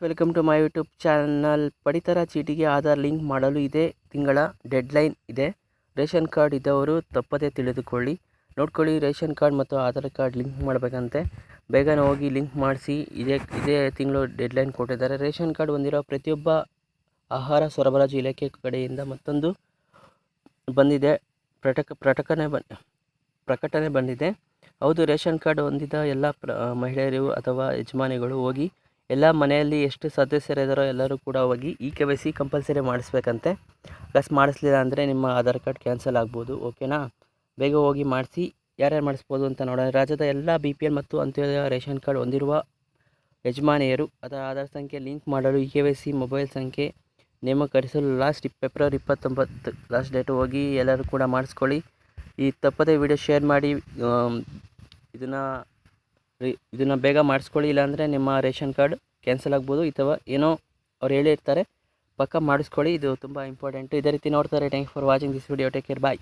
Welcome to my YouTube channel ಪಡಿತರ ಚೀಟಿಗೆ Aadhaar link ಮಾಡಲು ಇದೇ ತಿಂಗಳ ಡೆಡ್ಲೈನ್ ಇದೆ ರೇಷನ್ ಕಾರ್ಡ್ ಇದ್ದವರು ತಪ್ಪದೇ ತಿಳಿದುಕೊಳ್ಳಿ ನೋಡ್ಕೊಳ್ಳಿ ರೇಷನ್ ಕಾರ್ಡ್ ಮತ್ತು ಆಧಾರ್ ಕಾರ್ಡ್ ಲಿಂಕ್ ಮಾಡಬೇಕಂತೆ ಬೇಗನೆ ಹೋಗಿ ಲಿಂಕ್ ಮಾಡಿಸಿ ಇದೇ ಇದೇ ತಿಂಗಳು ಡೆಡ್ಲೈನ್ ಕೊಟ್ಟಿದ್ದಾರೆ ರೇಷನ್ ಕಾರ್ಡ್ ಹೊಂದಿರೋ ಪ್ರತಿಯೊಬ್ಬ ಆಹಾರ ಸರಬರಾಜು ಇಲಾಖೆ ಕಡೆಯಿಂದ ಮತ್ತೊಂದು ಬಂದಿದೆ ಪ್ರಟಕ ಪ್ರಟಕನೆ ಬನ್ ಪ್ರಕಟಣೆ ಬಂದಿದೆ ಹೌದು ರೇಷನ್ ಕಾರ್ಡ್ ಹೊಂದಿದ ಎಲ್ಲ ಪ್ರ ಮಹಿಳೆಯರು ಅಥವಾ ಯಜಮಾನಿಗಳು ಹೋಗಿ ಎಲ್ಲ ಮನೆಯಲ್ಲಿ ಎಷ್ಟು ಸದಸ್ಯರಿದ್ದಾರೋ ಎಲ್ಲರೂ ಕೂಡ ಹೋಗಿ E K Y C compulsory ಮಾಡಿಸ್ಬೇಕಂತೆ. Plus ಮಾಡಿಸ್ಲಿಲ್ಲ ಅಂದರೆ ನಿಮ್ಮ ಆಧಾರ್ ಕಾರ್ಡ್ ಕ್ಯಾನ್ಸಲ್ ಆಗ್ಬೋದು, ಓಕೆನಾ? ಬೇಗ ಹೋಗಿ ಮಾಡಿಸಿ, ಯಾರ್ಯಾರು ಮಾಡಿಸ್ಬೋದು ಅಂತ ನೋಡೋಣ. ರಾಜ್ಯದ ಎಲ್ಲ ಬಿ ಪಿ ಎಲ್ ಮತ್ತು ಅಂತ್ಯೋದಯ ರೇಷನ್ ಕಾರ್ಡ್ ಹೊಂದಿರುವ ಯಜಮಾನಿಯರು ಅದರ ಆಧಾರ್ ಸಂಖ್ಯೆ ಲಿಂಕ್ ಮಾಡಲು E K Y C mobile ಸಂಖ್ಯೆ ನೇಮಕರಿಸಲು ಲಾಸ್ಟ್ ಫೆಬ್ರವರಿ ಇಪ್ಪತ್ತೊಂಬತ್ತು, ಲಾಸ್ಟ್ ಡೇಟ್ ಹೋಗಿ ಎಲ್ಲರೂ ಕೂಡ ಮಾಡಿಸ್ಕೊಳ್ಳಿ. ಈ ತಪ್ಪದೇ ವಿಡಿಯೋ ಶೇರ್ ಮಾಡಿ ಇದನ್ನು ಇದನ್ನು ಬೇಗ ಮಾಡಿಸ್ಕೊಳ್ಳಿ, ಇಲ್ಲಾಂದರೆ ನಿಮ್ಮ ರೇಷನ್ ಕಾರ್ಡ್ ಕ್ಯಾನ್ಸಲ್ ಆಗ್ಬೋದು, ಅಥವಾ ಏನೋ ಅವ್ರು ಹೇಳಿರ್ತಾರೆ, ಪಕ್ಕ ಮಾಡಿಸ್ಕೊಳ್ಳಿ, ಇದು ತುಂಬ ಇಂಪಾರ್ಟೆಂಟು ಇದೇ ರೀತಿ ನೋಡ್ತಾರೆ. Thank for watching this video take care bye